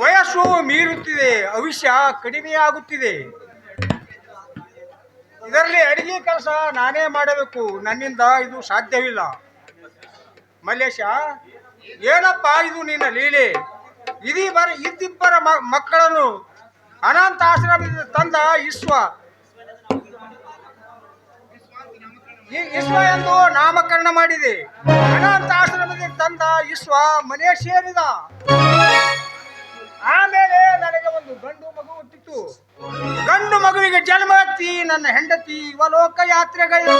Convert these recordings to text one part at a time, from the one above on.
ವಯಸ್ಸು ಮೀರುತ್ತಿದೆ ಭವಿಷ್ಯ ಕಡಿಮೆಯಾಗುತ್ತಿದೆ. ಇದರಲ್ಲಿ ಅಡಿಗೆ ಕೆಲಸ ನಾನೇ ಮಾಡಬೇಕು, ನನ್ನಿಂದ ಇದು ಸಾಧ್ಯವಿಲ್ಲ. ಮಲ್ಲೇಶ, ಏನಪ್ಪ ಇದು ನಿನ್ನ ಲೀಲೆ? ಇದೀ ಬರ, ಇದ್ದಿಬ್ಬರ ಮಕ್ಕಳನ್ನು ಅನಂತ ಆಶ್ರಮದಿಂದ ತಂದ ಇಸ್ವ ಇಸ್ವ ಎಂದು ನಾಮಕರಣ ಮಾಡಿದೆ. ಅನಂತ ಆಶ್ರಮದಿಂದ ತಂದ ಇಸ್ವ ಮನೆ ಸೇರಿದ. ಆಮೇಲೆ ನನಗೆ ಒಂದು ಗಂಡು ಮಗು ಹುಟ್ಟಿತ್ತು ಗಂಡು ಮಗುವಿಗೆ ಜನ್ಮ ಎತ್ತಿ ನನ್ನ ಹೆಂಡತಿ ಇವಲೋಕ ಯಾತ್ರೆಗಳು.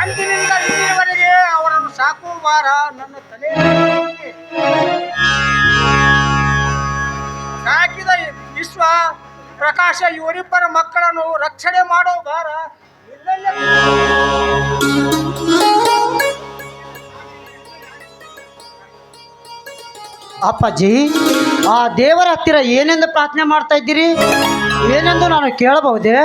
ಅಂದಿನಿಂದ ಇಲ್ಲಿಯವರೆಗೆ ಅವರನ್ನು ಸಾಕು ಭಾರ ನನ್ನ ತಲೆ ಸಾಕಿದ ವಿಶ್ವ, ಪ್ರಕಾಶ ಇವರಿಬ್ಬರ ಮಕ್ಕಳನ್ನು ರಕ್ಷಣೆ ಮಾಡೋ ಭಾರ ಅಪ್ಪಾಜಿ ಆ ದೇವರ ಹತ್ತಿರ ಏನೆಂದು ಪ್ರಾರ್ಥನೆ ಮಾಡ್ತಾ ಇದ್ದೀರಿ? ಏನೆಂದು ನಾನು ಕೇಳಬಹುದೇ?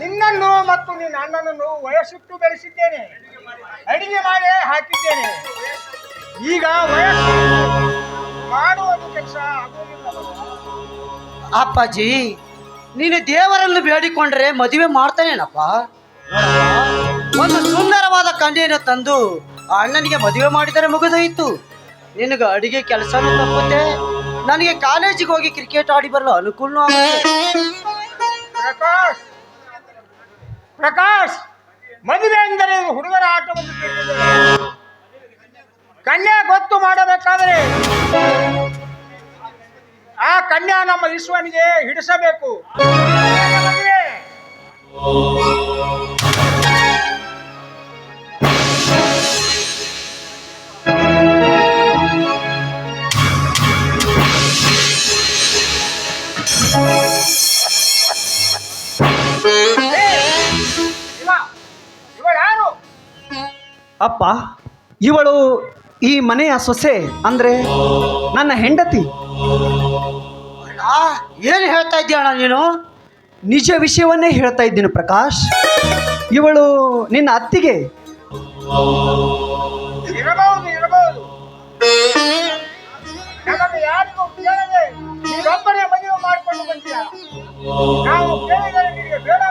ನಿನ್ನನ್ನು ಮತ್ತು ನಿನ್ನ ಅಣ್ಣನನ್ನು ವಯಸ್ಸಿಟ್ಟು ಬೆಳೆಸಿದ್ದೇನೆ. ಅಡಿಗೆ ಮಾಡಿ ಹಾಕಿದ್ದೇನೆ. ಈಗ ವಯಸ್ಸು ಮಾಡುವುದು ಕೆಲಸ ಅಪ್ಪಾಜಿ ನೀನು ದೇವರನ್ನು ಬೇಡಿಕೊಂಡ್ರೆ ಮದುವೆ ಮಾಡ್ತಾನೇನಪ್ಪ? ಒಂದು ಸುಂದರವಾದ ಕಂಡಿಯನ್ನು ತಂದು ಅಣ್ಣನಿಗೆ ಮದುವೆ ಮಾಡಿದರೆ ಮುಗಿದೋಯಿತು. ನಿನಗೆ ಅಡಿಗೆ ಕೆಲಸನೂ ತಪ್ಪುತ್ತೆ. ನನಗೆ ಕಾಲೇಜಿಗೆ ಹೋಗಿ ಕ್ರಿಕೆಟ್ ಆಡಿ ಬರಲು ಅನುಕೂಲ ಪ್ರಕಾಶ್! ಪ್ರಕಾಶ್! ಮದುವೆ ಅಂದರೆ ಹುಡುಗರ ಆಟವನ್ನು. ಕನ್ಯಾ ಗೊತ್ತು ಮಾಡಬೇಕಾದರೆ ಆ ಕನ್ಯಾ ನಮ್ಮ ವಿಶ್ವನಿಗೆ ಹಿಡಿಸಬೇಕು. ಇವಳು ಈ ಮನೆಯ ಸೊಸೆ ಅಂದ್ರೆ ನನ್ನ ಹೆಂಡತಿ. ಏನು ಹೇಳ್ತಾ ಇದ್ದೀಯ ಅಣ್ಣ ನೀನು? ನಿಜ ವಿಷಯವನ್ನೇ ಹೇಳ್ತಾ ಇದ್ದೀನಿ ಪ್ರಕಾಶ್. ಇವಳು ನಿನ್ನ ಅತ್ತಿಗೆ. ಇರಬಹುದು ಇರಬಹುದು. ನಮಗೆ ಯಾರಿಗೂ ಕೇಳದೆ ನೀನೊಬ್ಬನೇ ಮದುವೆ ಮಾಡಿಕೊಂಡು ಬಂದಿಯ? ನಾವು ಕೇಳಿದರೆ ನಿನಗೆ ಅನ್ನುತ್ತೀರಿ ಬೇಡ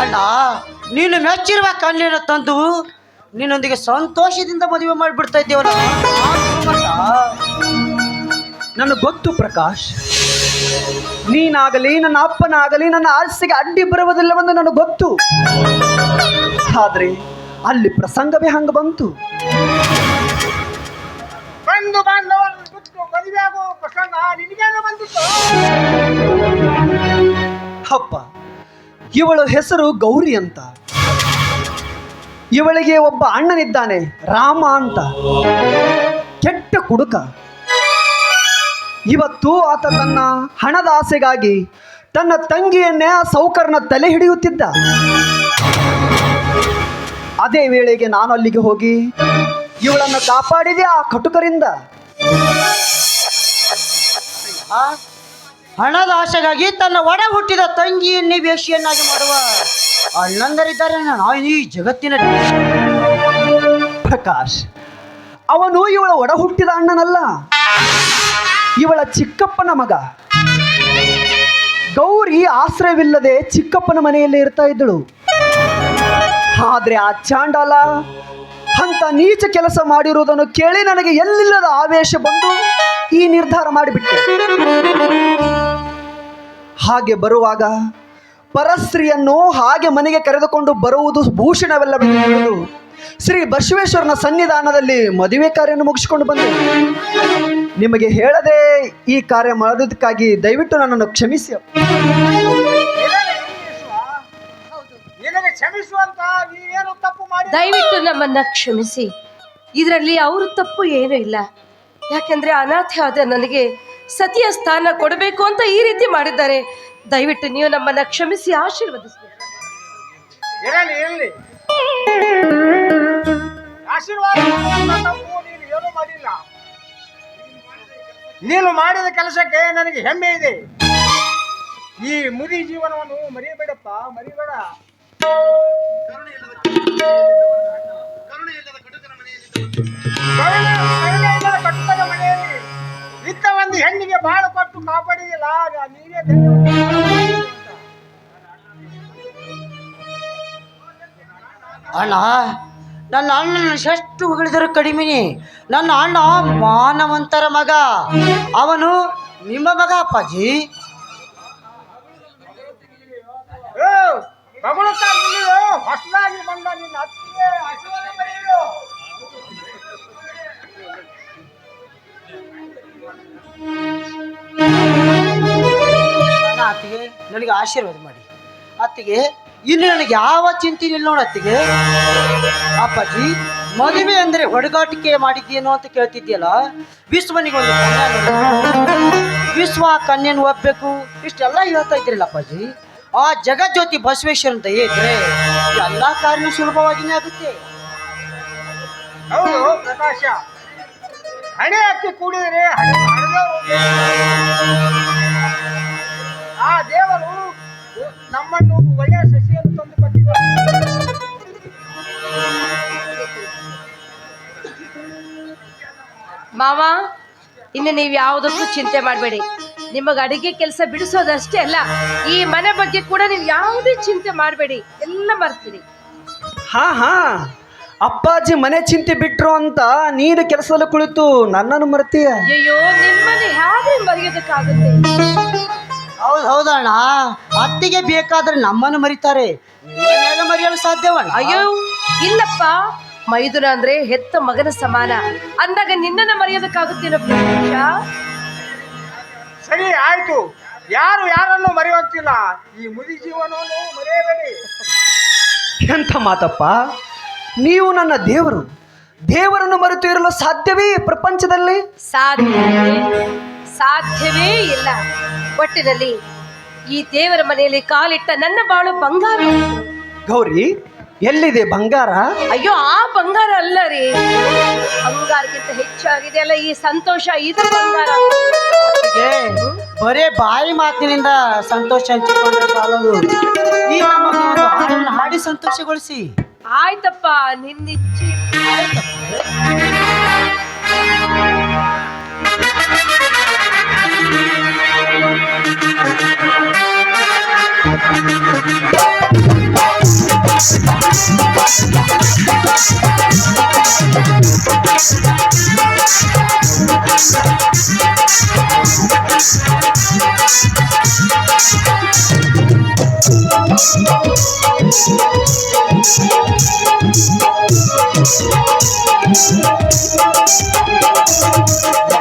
ಅಣ್ಣ ನೀನು ಮೆಚ್ಚಿರುವ ಕಣ್ಣಿನ ತಂದು ನಿನ್ನೊಂದಿಗೆ ಸಂತೋಷದಿಂದ ಮದುವೆ ಮಾಡಿಬಿಡ್ತಾ ಇದ್ದೇವಲ್ಲ ನನಗೆ ಗೊತ್ತು ಪ್ರಕಾಶ್ ನೀನಾಗಲಿ ನನ್ನ ಅಪ್ಪನಾಗಲಿ ನನ್ನ ಆಸೆಗೆ ಅಡ್ಡಿ ಬರುವುದಿಲ್ಲವೆಂದು ನನಗೆ ಗೊತ್ತು. ಆದ್ರೆ ಅಲ್ಲಿ ಪ್ರಸಂಗವೇ ಹಂಗೆ ಬಂತು. ಬಂದು ಬಾಂಧವರನ್ನು ಬಿಟ್ಟು ಮದುವೆ ಆಗುವ ಪ್ರಸಂಗ ನಿನಗೇನು ಬಂದಿತ್ತು? ಅಪ್ಪ ಇವಳ ಹೆಸರು ಗೌರಿ ಅಂತ. ಇವಳಿಗೆ ಒಬ್ಬ ಅಣ್ಣನಿದ್ದಾನೆ, ರಾಮ ಅಂತ. ಕೆಟ್ಟ ಕುಡುಕ. ಇವತ್ತು ಆತ ತನ್ನ ಹಣದ ಆಸೆಗಾಗಿ ತನ್ನ ತಂಗಿಯನ್ನೇ ಆ ಸೌಕರ್ನ ತಲೆ ಹಿಡಿಯುತ್ತಿದ್ದ. ಅದೇ ವೇಳೆಗೆ ನಾನು ಅಲ್ಲಿಗೆ ಹೋಗಿ ಇವಳನ್ನು ಕಾಪಾಡಿದೆ ಆ ಕಟುಕರಿಂದ? ಹಣದ ಆಸೆಗಾಗಿ ತನ್ನ ಒಡ ಹುಟ್ಟಿದ ತಂಗಿಯನ್ನೇ ವೇಷಿಯನ್ನಾಗಿ ಮಾಡುವ ಅಣ್ಣಂದರಿದ್ದಾರೆ ನಾವು ಈ ಜಗತ್ತಿನ ಪ್ರಕಾಶ್, ಅವನು ಇವಳ ಒಡ ಹುಟ್ಟಿದ ಅಣ್ಣನಲ್ಲ. ಇವಳ ಚಿಕ್ಕಪ್ಪನ ಮಗ. ಗೌರಿ ಆಶ್ರಯವಿಲ್ಲದೆ ಚಿಕ್ಕಪ್ಪನ ಮನೆಯಲ್ಲಿ ಇರ್ತಾ ಇದ್ದಳು. ಆದ್ರೆ ಆ ಚಾಂಡಾಲ ಅಂತ ನೀಚ ಕೆಲಸ ಮಾಡಿರುವುದನ್ನು ಕೇಳಿ ನನಗೆ ಎಲ್ಲಿಲ್ಲದ ಆವೇಶ ಬಂದು? ಈ ನಿರ್ಧಾರ ಮಾಡಿಬಿಟ್ಟೆ ಹಾಗೆ ಬರುವಾಗ ಪರಸ್ತ್ರೀಯನ್ನು ಹಾಗೆ ಮನೆಗೆ ಕರೆದುಕೊಂಡು ಬರುವುದು ಭೂಷಣವೆಲ್ಲ ತಿಳಿದು ಶ್ರೀ ಬಸವೇಶ್ವರನ ಸನ್ನಿಧಾನದಲ್ಲಿ ಮದುವೆ ಕಾರ್ಯವನ್ನು ಮುಗಿಸಿಕೊಂಡು ಬಂದೆ. ನಿಮಗೆ ಹೇಳದೆ ಈ ಕಾರ್ಯ ಮಾಡೋದಕ್ಕಾಗಿ ದಯವಿಟ್ಟು ನನ್ನನ್ನು ಕ್ಷಮಿಸಿ. ದಯವಿಟ್ಟು ನಮ್ಮನ್ನ ಕ್ಷಮಿಸಿ. ಇದರಲ್ಲಿ ಅವರು ತಪ್ಪು ಏನೂ ಇಲ್ಲ. ಯಾಕೆಂದ್ರೆ ಅನಾಥೆ ಆದ ನನಗೆ ಸತಿಯ ಸ್ಥಾನ ಕೊಡಬೇಕು ಅಂತ ಈ ರೀತಿ ಮಾಡಿದ್ದಾರೆ. ದಯವಿಟ್ಟು ನೀವು ನಮ್ಮನ್ನ ಕ್ಷಮಿಸಿ ಆಶೀರ್ವದಿಸಬೇಕು ನೀನು ಏನೂ ಮಾಡಿಲ್ಲ. ನೀನು ಮಾಡಿದ ಕೆಲಸಕ್ಕೆ ನನಗೆ ಹೆಮ್ಮೆ ಇದೆ. ಈ ಮುದಿ ಜೀವನವನ್ನು ಮರಿಬೇಡಪ್ಪ ಮರಿಬೇಡ. ಕರುಣೆ- ಇಲ್ಲದ ಕಟ್ಟುಕದ ಮನೆಯಲ್ಲಿ ಇತ್ತ ಒಂದು ಹೆಣ್ಣಿಗೆ ಬಾಳ ಕೊಟ್ಟು ಕಾಪಾಡಿದಿಲ್ಲ ನೀವೇ ಅಣ್ಣ ನನ್ನ ಅಣ್ಣನ ಎಷ್ಟು ಹೊಗಳಿದರೂ ಕಡಿಮೆನಿ. ನನ್ನ ಅಣ್ಣ ಮಾನವಂತರ ಮಗ. ಅವನು ನಿಮ್ಮ ಮಗ ಅಪ್ಪಾಜಿ. ಹೊಸದಾಗಿ ಬಂದ ನಿನ್ನ ಅತ್ತಿಗೆ ಅತ್ತಿಗೆ ನನಗೆ ಆಶೀರ್ವಾದ ಮಾಡಿ. ಅತ್ತಿಗೆ ಇನ್ನು ನನಗೆ ಯಾವ ಚಿಂತೆ ಇಲ್ಲ ನೋಡು ಅತ್ತಿಗೆ. ಅಪ್ಪಾಜಿ, ಮದುವೆ ಅಂದ್ರೆ ಹೊಡೆಗಾಟಿಕೆ ಮಾಡಿದ್ದೇನೋ ಅಂತ ಕೇಳ್ತಿದ್ಯಲ್ಲ ವಿಶ್ವನಿಗೆ ಒಂದು ವಿಶ್ವ ಕನ್ಯನ್ ಒಪ್ಪಬೇಕು ಇಷ್ಟೆಲ್ಲ ಹೇಳ್ತಾ ಇದ್ರಲ್ಲ ಅಪ್ಪಾಜಿ. ಆ ಜಗಜ್ಯೋತಿ ಬಸವೇಶ್ವರ ಅಂತ ಹೇಳಿದ್ರೆ ಎಲ್ಲ ಕಾರ್ಯ ಸುಲಭವಾಗಿನೇ ಆಗುತ್ತೆ. ಹೌದು, ಪ್ರಕಾಶ. ಹಣೆ ಹಾಕಿ ಕೂಡಿದರೆ ಹಣೆ ಆ ದೇವರು ನಮ್ಮನ್ನು ಒಳ್ಳೆಯ ಸಸಿಯನ್ನು ತಂದು ಕೊಟ್ಟಿದ್ದ ಮಾವ ಇನ್ನು ನೀವು ಯಾವುದಕ್ಕೂ ಚಿಂತೆ ಮಾಡಬೇಡಿ. ನಿಮಗೆ ಅಡಿಗೆ ಕೆಲಸ ಬಿಡಿಸೋದಷ್ಟೇ ಅಲ್ಲ ಈ ಮನೆ ಬಗ್ಗೆ ಕೂಡ ನೀವು ಯಾವುದೇ ಚಿಂತೆ ಮಾಡಬೇಡಿ. ಎಲ್ಲ ಮರ್ತೀರಿ. ಹಾ ಹಾ. ಅಪ್ಪಾಜಿ ಮನೆ ಚಿಂತೆ ಬಿಟ್ರು ಅಂತ ನೀನು ಕೆಲಸದಲ್ಲಿ ಕುಳಿತು ನನ್ನನ್ನು ಮರ್ತೀಯ? ಅಯ್ಯೋ ನಿಮ್ಮನೆ ಹೇಗೆ ಮರೆಯೋದಕ್ಕಾಗುತ್ತೆ ಹೌದು ಹೌದಣ್ಣ. ಅತ್ತಿಗೆ ಬೇಕಾದ್ರೆ ನಮ್ಮನ್ನು ಮರಿತಾರೆ. ಮರೆಯಲು ಸಾಧ್ಯವಣ್ಣ? ಅಯ್ಯೋ ಇಲ್ಲಪ್ಪ. ಮೈದುನ ಅಂದ್ರೆ ಹೆತ್ತ ಮಗನ ಸಮಾನ. ಅಂದಾಗ ನಿನ್ನನ್ನು ಮರೆಯೋದಕ್ಕಾಗುತ್ತೇನೋ ಪ್ರಕಾಶ ಸರಿ ಆಯ್ತು. ಯಾರು ಯಾರನ್ನು ಮರೆಯುವಂತಿಲ್ಲ. ಈ ಮುದಿ ಜೀವನವನ್ನು ಮರೆಯಬೇಡಿ. ಎಂಥ ಮಾತಪ್ಪ? ನೀವು ನನ್ನ ದೇವರು. ದೇವರನ್ನು ಮರೆತು ಇರಲು ಸಾಧ್ಯವೇ ಪ್ರಪಂಚದಲ್ಲಿ? ಸಾಧ್ಯವೇ ಸಾಧ್ಯವೇ ಇಲ್ಲ. ಒಟ್ಟಿನಲ್ಲಿ ಈ ದೇವರ ಮನೆಯಲ್ಲಿ ಕಾಲಿಟ್ಟ ನನ್ನ ಬಾಳು ಬಂಗಾರ. ಗೌರಿ ಎಲ್ಲಿದೆ ಬಂಗಾರ? ಅಯ್ಯೋ ಆ ಬಂಗಾರ ಅಲ್ಲ ರೀ. ಬಂಗಾರಕ್ಕಿಂತ ಹೆಚ್ಚಾಗಿದೆ ಅಲ್ಲ ಈ ಸಂತೋಷ ಇದು ಬಂಗಾರ. ಏ, ಬರೇ ಬಾಯಿ ಮಾತಿನಿಂದ ಸಂತೋಷ ಹಂಚಿಕೊಂಡ್ರೆ ಸಾಲದು. ಈ ಹಾಡನ್ನು ಹಾಡಿ ಸಂತೋಷಗೊಳಿಸಿ. ಆಯ್ತಪ್ಪ ನಿನ್ನಿಚ್ಛೆ ಬಂದ ಅನುಬಂಧ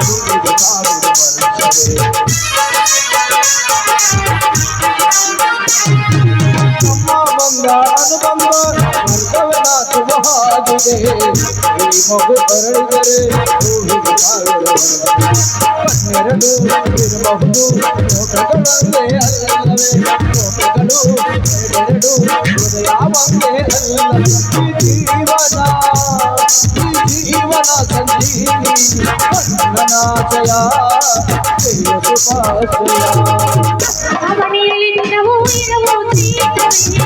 ಭೂಮಿಗೆ ಸಾವಿರ ವರ್ಷವೇ. ನಮ್ಮ ಬಂದ ಅನುಬಂಧ ಮೃಗವಿನ ಸಾಗಿದೆ ಈ ಮಗು ಬರಳಿದರೆ ಹನ್ನೆರಡು ಇರಬಹುದು ಲೋಕಗಳಲ್ಲೇ ಅಲ್ಲವೇ ಲೋಕಗಳು ಎರಡೆರಡು ಹೃದಯವಂದೇ ಅಲ್ಲವೇ ಜೀವನ ಜೀವನ ಸಂಜೀವಿನಿ ಕಣ್ಣನಾಚಯ ಮನೆಯಲ್ಲಿ ದಿನವೂ ಇರವೂ ತೀರ್ಥವೇ